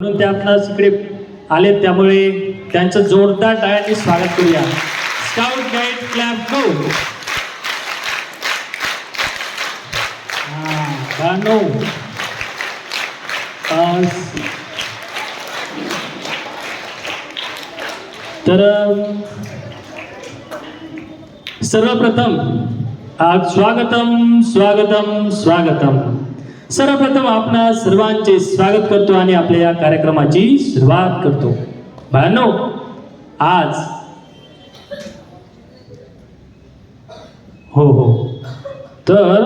म्हणून ते आपणास इकडे आले त्यामुळे त्यांचं जोरदार टाळ्यांनी स्वागत करूया. स्काउट गाईड क्लॅप नऊ. तर सर्वप्रथम आज स्वागतम स्वागतम स्वागतम. सर्वप्रथम आपण सर्वांचे स्वागत करतो आणि आपल्या या कार्यक्रमाची सुरुवात करतो. बाळांनो आज हो हो. तर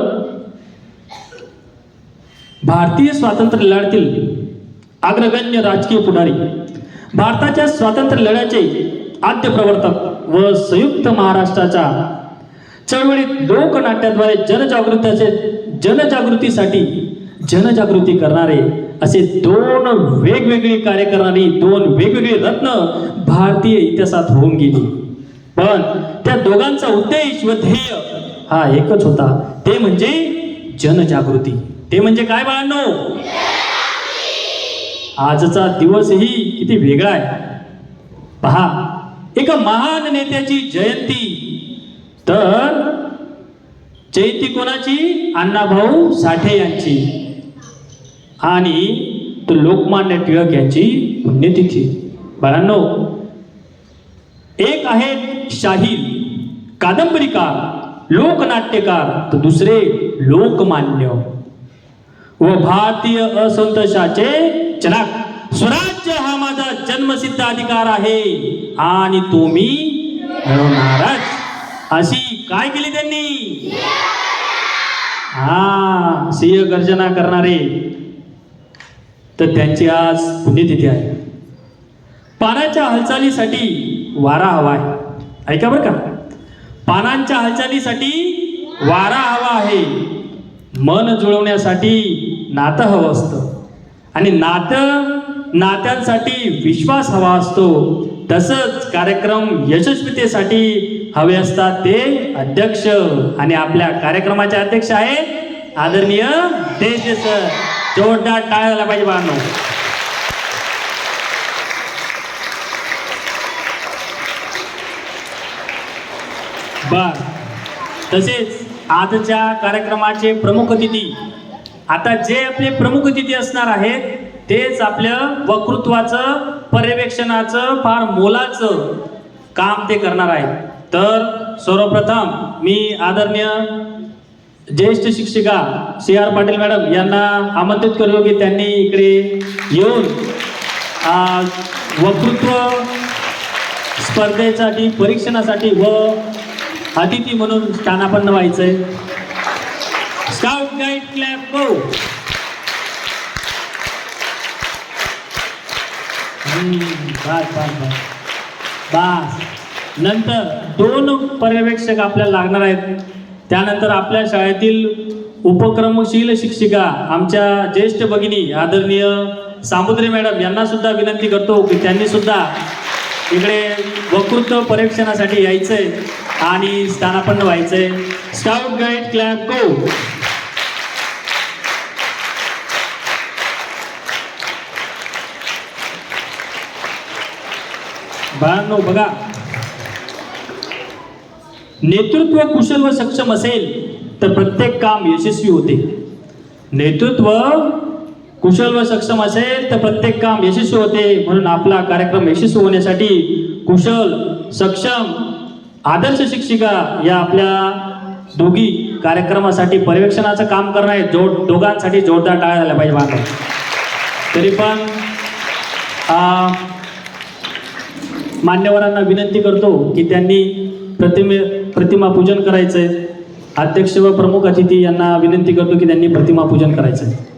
भारतीय स्वातंत्र्य लढ्यातील अग्रगण्य राजकीय पुढारी. भारताच्या स्वातंत्र्य लढ्याचे आद्य प्रवर्तक व संयुक्त महाराष्ट्राच्या चळवळीत लोकनाट्याद्वारे जनजागृतीचे जनजागृतीसाठी जनजागृती करणारे असे दोन वेगवेगळी कार्य करणारी दोन वेगवेगळी रत्न भारतीय इतिहासात होऊन गेली. पण त्या दोघांचा उद्देश व ध्येय हा एकच होता. ते म्हणजे जनजागृती. ते म्हणजे काय बाळांनो? आजचा दिवसही किती वेगळा आहे. पहा एका महान नेत्याची जयंती. तर जयंती कोणाची? अण्णाभाऊ साठे यांची. आणि तो लोकमान्य टिळक यांची पुण्यतिथी. बाळांनो एक आहेत शाहीर कादंबरीकार लोकनाट्यकार तर दुसरे लोकमान्य. व भारतीय असंतोषाचे चलाक स्वराज्य हा माझा जन्मसिद्ध अधिकार आहे आणि तो मी मिळवणारच. अशी काय केली त्यांनी? हा सिंह गर्जना करणारे. तर त्यांची आज पुण्यतिथी आहे. पानाच्या हालचालीसाठी वारा हवा आहे. ऐका बरं का. पानांच्या हालचालीसाठी वारा हवा आहे. मन जुळवण्यासाठी नातं हवं असतं. आणि नातं नात्यांसाठी विश्वास हवा असतो. तसंच कार्यक्रम यशस्वीतेसाठी हवे असतात ते अध्यक्ष. आणि आपल्या कार्यक्रमाचे अध्यक्ष आहेत आदरणीय देश सर. जोरदार टाळायला झाला पाहिजे बाळांनो. बर. तसेच आजच्या कार्यक्रमाचे प्रमुख अतिथी आता जे आपले प्रमुख अतिथी असणार आहेत तेच आपलं वक्तृत्वाचं पर्यवेक्षणाचं फार मोलाचं काम ते करणार आहेत. तर सर्वप्रथम मी आदरणीय ज्येष्ठ शिक्षिका सी आर पाटील मॅडम यांना आमंत्रित करतो की त्यांनी इकडे येऊन वक्तृत्व स्पर्धेसाठी परीक्षणासाठी व अतिथी म्हणून स्थानापन्न व्हायचंय. स्काउट गाईड क्लॅप गो बस बस. नंतर दोन पर्यवेक्षक आपल्याला लागणार आहेत. त्यानंतर आपल्या शाळेतील उपक्रमशील शिक्षिका आमच्या ज्येष्ठ भगिनी आदरणीय सामुद्रे मॅडम यांना सुद्धा विनंती करतो की त्यांनी सुद्धा इकडे वक्तृत्व परीक्षणासाठी यायचंय आणि स्थानापन्न व्हायचंय. स्काउट गाईड क्लॅप गो बाळांनो बघा. नेतृत्व कुशल व सक्षम असेल तर प्रत्येक काम यशस्वी होते. नेतृत्व कुशल व सक्षम असेल तर प्रत्येक काम यशस्वी होते. म्हणून आपला कार्यक्रम यशस्वी होण्यासाठी कुशल सक्षम आदर्श शिक्षिका या आपल्या दोघी कार्यक्रमासाठी पर्यवेक्षणाचं काम करणं आहे जोड दोघांसाठी जोरदार टाळ्या झाल्या पाहिजे मात्र. तरी पण मान्यवरांना विनंती करतो की त्यांनी प्रतिमे प्रतिमा पूजन आहे अध्यक्ष व प्रमुख अतिथी यांना विनंती करतो की त्यांनी प्रतिमा पूजन आहे